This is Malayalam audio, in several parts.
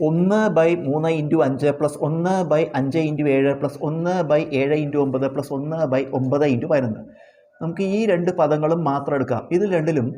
ഒന്ന് ബൈ മൂന്ന് ഇന്റു അഞ്ച് പ്ലസ് ഒന്ന് ബൈ അഞ്ച് ഇന്റു ഏഴ് പ്ലസ് ഒന്ന് ബൈ ഏഴ് ഇന്റു ഒമ്പത് പ്ലസ് ഒന്ന് ബൈ ഒമ്പത് ഇന്റു പതിനൊന്ന്. നമുക്ക് ഈ രണ്ട് പദങ്ങളും മാത്രം എടുക്കാം. ഇതിൽ രണ്ടിലും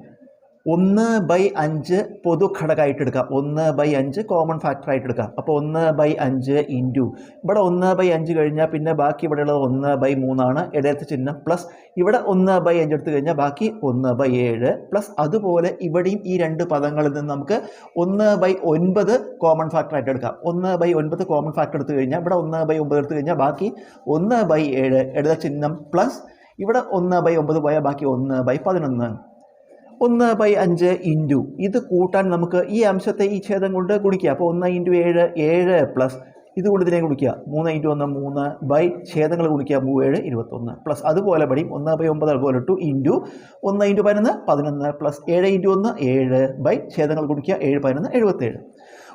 ഒന്ന് ബൈ അഞ്ച് പൊതു ഘടകമായിട്ട് എടുക്കാം ഒന്ന് ബൈ അഞ്ച് കോമൺ ഫാക്ടറായിട്ട് എടുക്കാം അപ്പോൾ ഒന്ന് ബൈ അഞ്ച് ഇന്റു ഇവിടെ ഒന്ന് ബൈ അഞ്ച് കഴിഞ്ഞാൽ പിന്നെ ബാക്കി ഇവിടെയുള്ളത് ഒന്ന് ബൈ മൂന്നാണ് ഇടയത്തെ ചിഹ്നം പ്ലസ് ഇവിടെ ഒന്ന് ബൈ അഞ്ച് എടുത്തു കഴിഞ്ഞാൽ ബാക്കി ഒന്ന് ബൈ ഏഴ് പ്ലസ് അതുപോലെ ഇവിടെയും ഈ രണ്ട് പദങ്ങളിൽ നിന്ന് നമുക്ക് ഒന്ന് ബൈ ഒൻപത് കോമൺ ഫാക്ടറായിട്ട് എടുക്കാം ഒന്ന് ബൈ ഒൻപത് കോമൺ ഫാക്ടർ എടുത്തു കഴിഞ്ഞാൽ ഇവിടെ ഒന്ന് ബൈ ഒമ്പത് എടുത്തു കഴിഞ്ഞാൽ ബാക്കി ഒന്ന് ബൈ ഏഴ് ഇടത ചിഹ്നം പ്ലസ് ഇവിടെ ഒന്ന് ബൈ ഒമ്പത് പോയാൽ ബാക്കി ഒന്ന് ബൈ പതിനൊന്ന് ഒന്ന് ബൈ അഞ്ച് ഇന്റു ഇത് കൂട്ടാൻ നമുക്ക് ഈ അംശത്തെ ഈ ഛേദം കൊണ്ട് ഗുണിക്കുക. അപ്പോൾ ഒന്ന് ഇന്റു ഏഴ് ഏഴ് പ്ലസ് ഇത് കൊണ്ട് ഇതിനെ ഗുണിക്കുക. മൂന്ന് ഇന്റു ഒന്ന് മൂന്ന് ബൈ ഛേദങ്ങൾ ഗുണിക്കുക. മൂവേഴ് ഇരുപത്തൊന്ന് പ്ലസ് അതുപോലെ പടിയും ഒന്ന് ബൈ ഒമ്പത് അതുപോലെ ടു ഇന്റു ഒന്ന് ഇന്റു പതിനൊന്ന് പതിനൊന്ന് പ്ലസ് ഏഴ് ഇന്റു ഒന്ന് ഏഴ് ബൈ ഛേദങ്ങൾ ഗുണിക്കുക. ഏഴ് പതിനൊന്ന് എഴുപത്തേഴ്.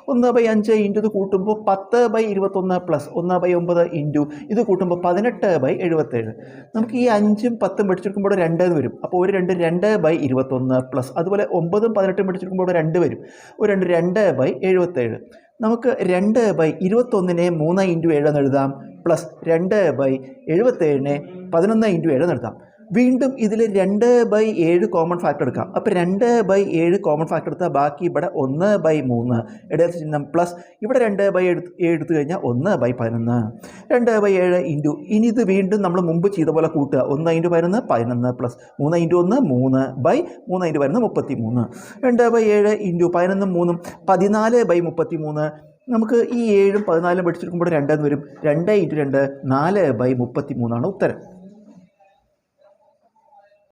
ഒന്ന് ബൈ അഞ്ച് ഇന്റു ഇത് കൂട്ടുമ്പോൾ പത്ത് ബൈ ഇരുപത്തൊന്ന് പ്ലസ് ഒന്ന് ബൈ ഒമ്പത് ഇന്റു ഇത് കൂട്ടുമ്പോൾ പതിനെട്ട് ബൈ എഴുപത്തേഴ്. നമുക്ക് ഈ അഞ്ചും പത്തും പഠിച്ചെടുക്കുമ്പോൾ രണ്ട് എന്ന് വരും. അപ്പോൾ ഒരു രണ്ട് രണ്ട് ബൈ ഇരുപത്തൊന്ന് പ്ലസ് അതുപോലെ ഒമ്പതും പതിനെട്ടും പഠിച്ചെടുക്കുമ്പോൾ രണ്ട് വരും. ഒരു രണ്ട് രണ്ട് ബൈ എഴുപത്തേഴ്. നമുക്ക് രണ്ട് ബൈ ഇരുപത്തൊന്നിനെ മൂന്ന് ഇന്റു ഏഴ് എന്ന് എഴുതാം. പ്ലസ് രണ്ട് ബൈ എഴുപത്തേഴിനെ പതിനൊന്ന് ഇന്റു ഏഴ് എന്ന് എഴുതാം. വീണ്ടും ഇതിൽ രണ്ട് ബൈ ഏഴ് കോമൺ ഫാക്ടർ എടുക്കാം. അപ്പോൾ രണ്ട് ബൈ ഏഴ് കോമൺ ഫാക്ടർ എടുത്താൽ ബാക്കി ഇവിടെ ഒന്ന് ബൈ മൂന്ന്. ഇടയത്തെ ചിഹ്നം പ്ലസ് ഇവിടെ രണ്ട് ബൈ എടുത്ത് എടുത്തു കഴിഞ്ഞാൽ ഒന്ന് ബൈ പതിനൊന്ന്. രണ്ട് ബൈ ഏഴ് ഇന്റു ഇനി ഇത് വീണ്ടും നമ്മൾ മുമ്പ് ചെയ്ത പോലെ കൂട്ടുക. ഒന്ന് ഇന്റു പതിനൊന്ന് പതിനൊന്ന് പ്ലസ് മൂന്ന് ഇന്റു ഒന്ന് മൂന്ന് ബൈ മൂന്ന് ഇന്റു പതിനൊന്ന് മുപ്പത്തി മൂന്ന് രണ്ട് ബൈ ഏഴ് ഇന്റു പതിനൊന്നും മൂന്നും പതിനാല് ബൈ മുപ്പത്തി മൂന്ന് നമുക്ക് ഈ ഏഴും പതിനാലും പഠിച്ചെടുക്കുമ്പോൾ രണ്ടെന്ന് വരും. രണ്ട് ഇന്റു രണ്ട് നാല് ബൈ മുപ്പത്തി മൂന്നാണ് ഉത്തരം.